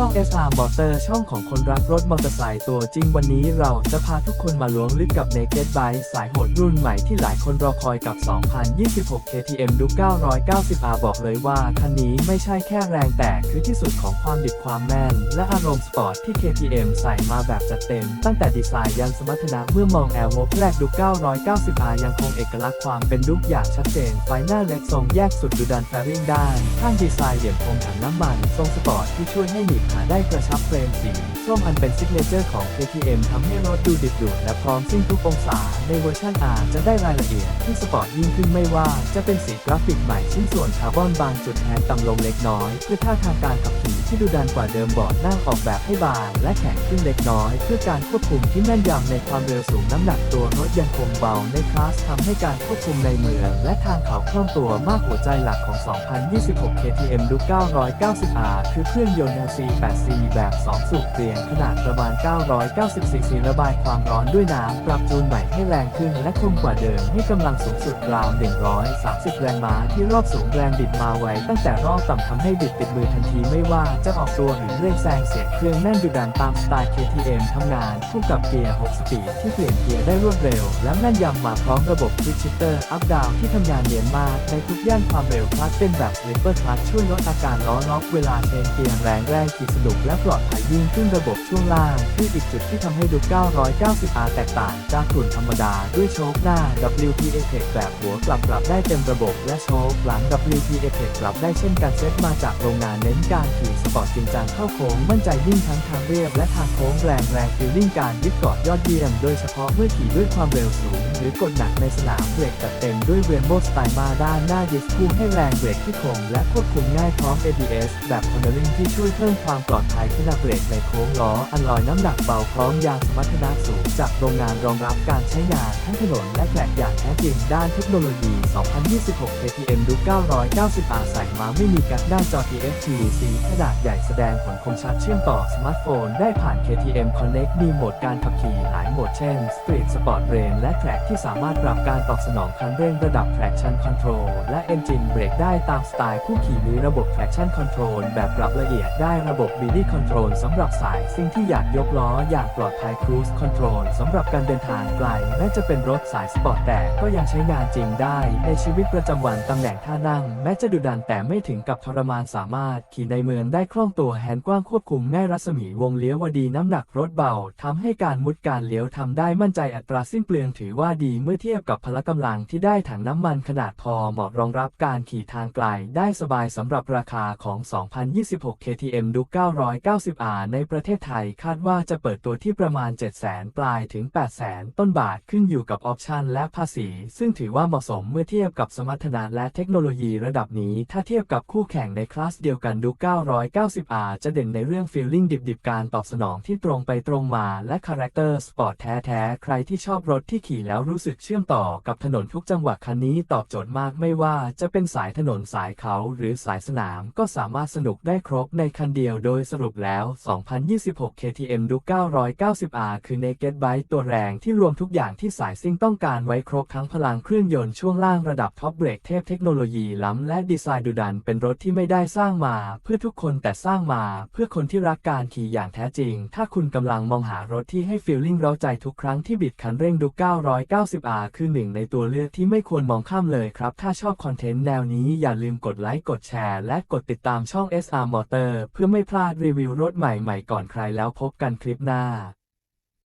ช่อง SR Motor ช่องของคนรักรถมอเตอร์ไซค์ตัวจริงวันนี้เราจะพาทุกคนมาล้วงลึกกับ Naked Bike สายโหดรุ่นใหม่ที่หลายคนรอคอยกับ 2026 KTM Duke 990R บอกเลยว่าคันนี้ไม่ใช่แค่แรงแต่คือที่สุดของความดิบความแม่น และอารมณ์สปอร์ตที่ KTM ใส่มาแบบจัดเต็ม ตั้งแต่ดีไซน์ยันสมรรถนะเมื่อมองแอร์วบแรก Duke 990R ยังคงเอกลักษณ์ความเป็นดุกอย่างชัดเจน ไฟหน้าเล็กทรงแยกสุดดุดันแฟริงด้านข้างดีไซน์เหลี่ยมคมถังน้ำมันทรงสปอร์ตที่ช่วยให้หนีบหาได้กระชับเฟรมสีส้มอันเป็นซิกเนเจอร์ของ KTM ทำให้รถดูดิบดุและพร้อมซิ่งทุกองศา ในเวอร์ชัน R จะได้รายละเอียดที่สปอร์ตยิ่งขึ้นไม่ว่า จะเป็นสีกราฟิกใหม่ชิ้นส่วนคาร์บอนบางจุดแทนต่ำลงเล็กน้อย เพื่อท่าทางการขับขี่ที่ดูดันกว่าเดิมบอร์ดนั่งออกแบบให้บางและแข็งขึ้นเล็กน้อย เพื่อการควบคุมที่แม่นยำในความเร็วสูงน้ำหนักตัวรถยังคงเบาในคลาสทำให้การควบคุมในเมืองและทางเขาคล่องตัวมากหัวใจหลักของ 2026 KTM Duke 990R คือเครื่องยนต์ 8C แบบ 2 สูบเกลียงขนาดประมาณ 990ซีซีระบายความร้อนด้วยน้ำ ปรับจูนใหม่ให้แรงขึ้นและคมกว่าเดิมให้กำลังสูงสุดราว 130 แรงม้าที่รอบสูงแรงบิดมาไว้ ตั้งแต่รอบต่ำทำให้บิดติดมือทันทีไม่ว่าจะออกตัวหรือเร่งแซงเสียงเครื่องแน่นดุดันตามสไตล์ KTM ทำงานคู่กับเกียร์ 6 สปีดที่เปลี่ยนเกียร์ได้รวดเร็ว และแม่นยำมาพร้อมระบบควิกชิตเตอร์อัพดาวที่ทำงานเนียนมากในทุกย่านความเร็วคลัตเป็นแบบสลิเปอร์คลัตช์ช่วยลดอาการล้อล็อกเวลาเชนเกียร์แรงแรงขีสนุกและปลอดภัยยิ่งขึ้นระบบช่วงล่างคืออีกจุดที่ทำให้ดู 990R แตกต่างจากกลุ่นธรรมดาด้วยโชคหน้า WP Apex แบบหัวกลับกลับได้เต็มระบบและโชคหลัง WP Apex กลับได้เช่นกันเซตมาจากโรงงานเน้นการขี่สปอร์ตจริงจังเข้าโค้งมั่นใจยิ่งทั้งทางเรียบและทางโค้งแรงแรงฟีลลิ่งการยึดเกาะยอดเยี่ยมโดยเฉพาะเมื่อขี่ด้วยความเร็วสูง หรือกดหนักในสนามเบรกจัดเต็มด้วยเรนโบว์สไตล์มาด้านหน้าดิสคู่ให้แรงเบรกที่คงและควบคุมง่ายพร้อม ABS แบบคอนเนอริงที่ช่วยเพิ่มความปลอดภัยขณะเบรกในโค้งล้ออันลอยน้ำหนักเบาพร้อมยางสมรรถนะสูง จากโรงงานรองรับการใช้งานทั้งถนนและแกลกอย่างแท้จริงด้านเทคโนโลยี 2026 KTM Duke 990R ใส่มาไม่มีการดหน้าจอ TFT สีขนาดใหญ่แสดงผลคมชัดเชื่อมต่อสมาร์ทโฟนได้ผ่าน KTM Connect มีโหมดการขับขี่หลายโหมดเช่น Street Sport Rain และ Track ที่สามารถปรับการตอบสนองคันเร่งระดับ Traction Control และ Engine Brake ได้ตามสไตล์ผู้ขี่มีระบบ Traction Control แบบปรับละเอียดได้ระบบ BD Control สำหรับสายซิ่งที่อยากยกล้ออย่างปลอดภัย Cruise Control สำหรับการเดินทางไกลแม้จะเป็นรถสายสปอร์ตแต่ก็ยังใช้งานจริงได้ ในชีวิตประจำวันตำแหน่งท่านั่ง แม้จะดุดันแต่ไม่ถึงกับทรมานสามารถ ขี่ในเมืองได้คล่องตัวแฮนด์กว้างควบคุมง่ายรัศมีวงเลี้ยววดีน้ำหนักรถเบาทำให้การมุดการเลี้ยวทำได้มั่นใจอัตราสิ้นเปลืองถือว่าดีเมื่อเทียบกับพละกำลังที่ได้ถังน้ำมันขนาดพอเหมาะรองรับการขี่ทางไกลได้สบายสำหรับราคาของ 2026 KTM Duke 990R ในประเทศไทยคาดว่าจะเปิดตัวที่ประมาณ 700,000 ปลายถึง 800,000 ต้นบาทขึ้นอยู่กับออปชันและภาษี ซึ่งถือว่าเหมาะสมเมื่อเทียบกับสมรรถนะและเทคโนโลยีระดับนี้ ถ้าเทียบกับคู่แข่งในคลาสเดียวกัน Duke 990R จะเด่นในเรื่องฟีลลิ่งดิบๆ การตอบสนองที่ตรงไปตรงมาและคาแรคเตอร์สปอร์ตแท้ๆ ใครที่ชอบรถที่ขี่แล้วรู้สึกเชื่อมต่อกับถนนทุกจังหวะคันนี้ตอบโจทย์มากไม่ว่าจะเป็นสายถนนสายเขาหรือสายสนามก็สามารถสนุกได้ครบในคันเดียวโดยสรุปแล้ว 2026 KTM Duke 990R คือ Naked Bike ตัวแรงที่รวมทุกอย่างที่สายซิ่งต้องการไว้ครบทั้งพลังเครื่องยนต์ช่วงล่างระดับท็อปเบรกเทพเทคโนโลยีล้ำและดีไซน์ดุดันเป็นรถที่ไม่ได้สร้างมา เพื่อทุกคนแต่สร้างมา เพื่อคนที่รักการขี่อย่างแท้จริง ถ้าคุณกำลังมองหารถที่ให้ฟีลลิ่งเร้าใจทุกครั้งที่บิดคันเร่งดู 990R คือหนึ่งในตัวเลือกที่ไม่ควรมองข้ามเลยครับ ถ้าชอบคอนเทนต์แนวนี้อย่าลืมกดไลค์กดแชร์และกดติดตามช่อง SR Motor เพื่อไม่พลาดรีวิวรถใหม่ๆก่อนใครแล้วพบกันคลิปหน้า